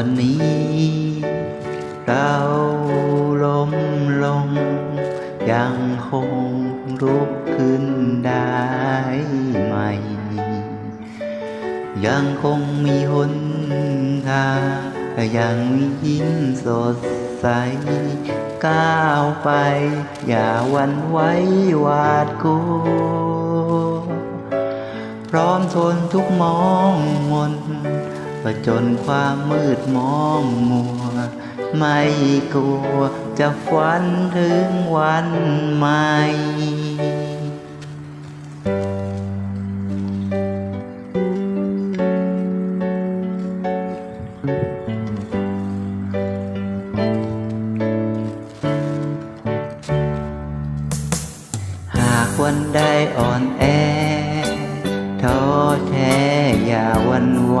วันนี้เราล้มลง ยังคงลุกขึ้นได้ไหม ยังคงมีหนทางยังมียิ้มสดใส ก้าวไป อย่าหวันไหว้หวาดกลัวพร้อมทนทุกมองมน ประจนความมืดมองมัว ไม่กลัวจะฝันถึงวันใหม่หากวันใดอ่อนแอท้อแท้อย่าวันไหว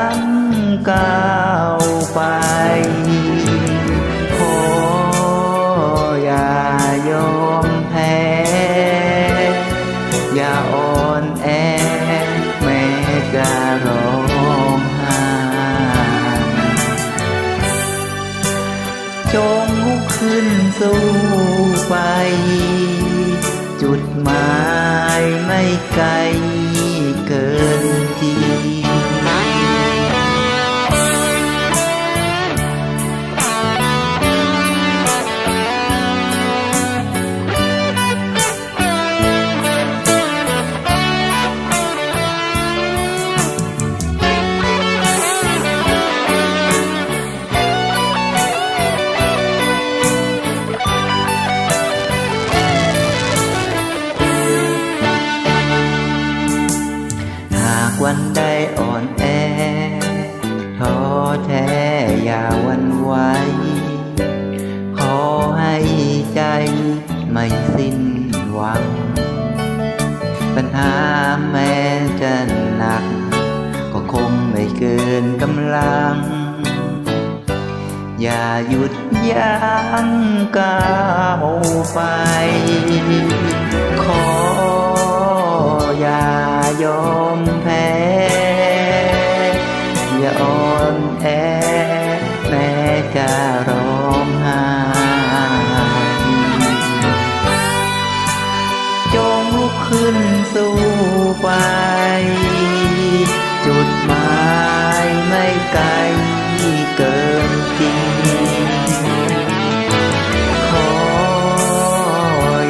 ง สู้ไป จุดหมายไม่ไกล แท้อย่าหวันไหวขอให้ใจไม่สิ้นหวัง ปัญหาแม้จะหนัก ก็คงไม่เกินกำลัง อย่าหยุดยั้งก้าวไป เกินจริง ขอ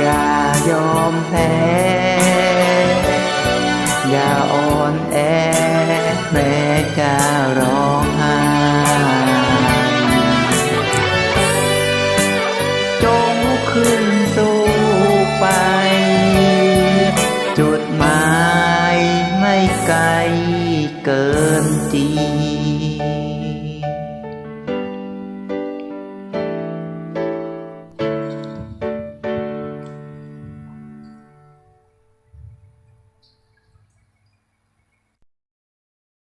อย่ายอมแพ้ อย่าอ่อนแอ แม้จะร้องไห้จงลุกขึ้นสู้ไป จุดหมายไม่ไกลเกินจริง